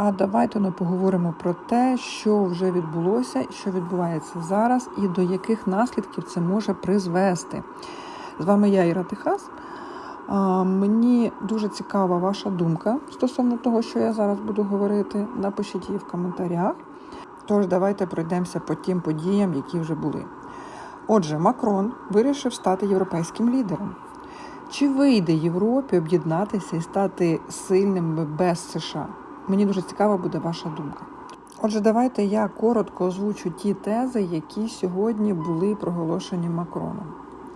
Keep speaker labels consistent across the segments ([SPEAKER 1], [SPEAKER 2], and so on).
[SPEAKER 1] А давайте ми поговоримо про те, що вже відбулося, що відбувається зараз, і до яких наслідків це може призвести. З вами я, Іра Техас. Мені дуже цікава ваша думка стосовно того, що я зараз буду говорити. Напишіть її в коментарях. Тож, давайте пройдемося по тим подіям, які вже були. Отже, Макрон вирішив стати європейським лідером. Чи вийде Європі об'єднатися і стати сильними без США? Мені дуже цікава буде ваша думка. Отже, давайте я коротко озвучу ті тези, які сьогодні були проголошені Макроном.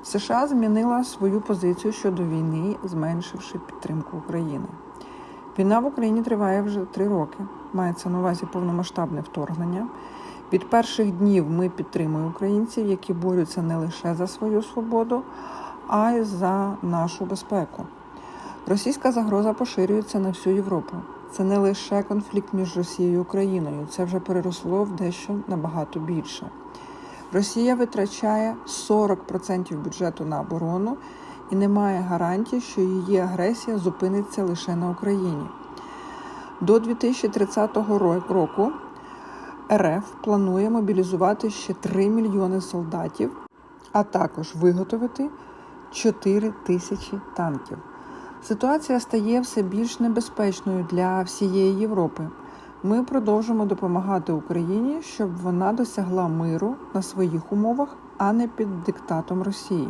[SPEAKER 1] США змінила свою позицію щодо війни, зменшивши підтримку України. Війна в Україні триває вже три роки. Мається на увазі повномасштабне вторгнення. Від перших днів ми підтримуємо українців, які борються не лише за свою свободу, а й за нашу безпеку. Російська загроза поширюється на всю Європу. Це не лише конфлікт між Росією і Україною, це вже переросло в дещо набагато більше. Росія витрачає 40% бюджету на оборону і не має гарантій, що її агресія зупиниться лише на Україні. До 2030 року РФ планує мобілізувати ще 3 мільйони солдатів, а також виготовити 4 тисячі танків. Ситуація стає все більш небезпечною для всієї Європи. Ми продовжимо допомагати Україні, щоб вона досягла миру на своїх умовах, а не під диктатом Росії.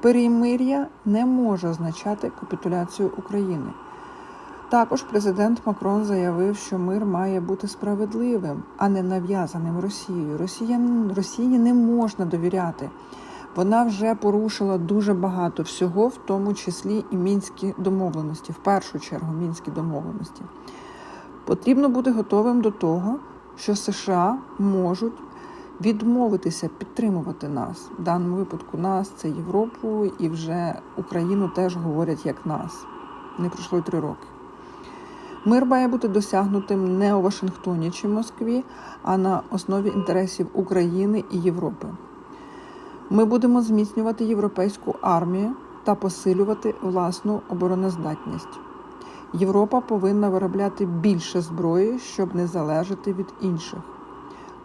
[SPEAKER 1] Перемир'я не може означати капітуляцію України. Також президент Макрон заявив, що мир має бути справедливим, а не нав'язаним Росією. Росія, Росії не можна довіряти. Вона вже порушила дуже багато всього, в тому числі і мінські домовленості, в першу чергу мінські домовленості. Потрібно бути готовим до того, що США можуть відмовитися підтримувати нас. В даному випадку нас це Європу і вже Україну теж говорять як нас. Не пройшло й три роки. Мир має бути досягнутим не у Вашингтоні чи Москві, а на основі інтересів України і Європи. Ми будемо зміцнювати європейську армію та посилювати власну обороноздатність. Європа повинна виробляти більше зброї, щоб не залежати від інших.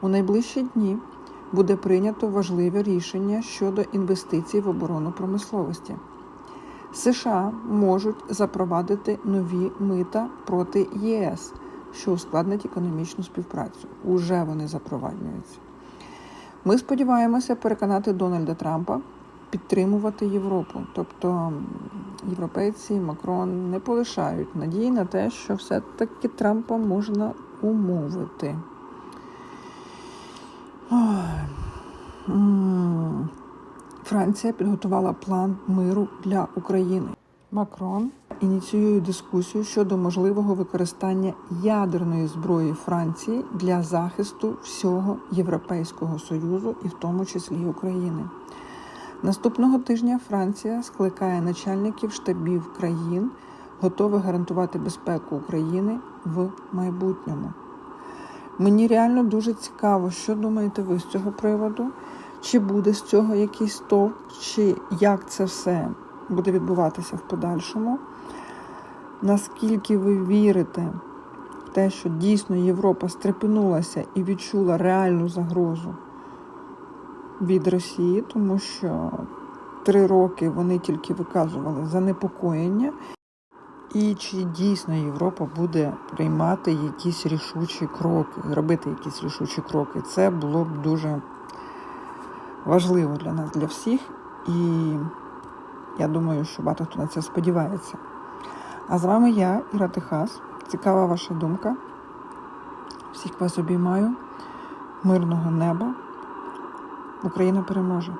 [SPEAKER 1] У найближчі дні буде прийнято важливе рішення щодо інвестицій в оборону промисловості. США можуть запровадити нові мита проти ЄС, що ускладнить економічну співпрацю. Уже вони запроваджуються. Ми сподіваємося переконати Дональда Трампа підтримувати Європу. Тобто європейці, Макрон не полишають надії на те, що все-таки Трампа можна умовити. Франція підготувала план миру для України. Макрон ініціює дискусію щодо можливого використання ядерної зброї Франції для захисту всього Європейського союзу, і в тому числі України. Наступного тижня Франція скликає начальників штабів країн, готових гарантувати безпеку України в майбутньому. Мені реально дуже цікаво, що думаєте ви з цього приводу. Чи буде з цього якийсь товк, чи як це все буде відбуватися в подальшому? Наскільки ви вірите в те, що дійсно Європа стрепенулася і відчула реальну загрозу від Росії, тому що три роки вони тільки виказували занепокоєння, і чи дійсно Європа буде приймати якісь рішучі кроки, робити якісь рішучі кроки? Це було б дуже важливо для нас, для всіх, і я думаю, що багато хто на це сподівається. А з вами я, Іра Техас. Цікава ваша думка. Всіх вас обіймаю. Мирного неба. Україна переможе!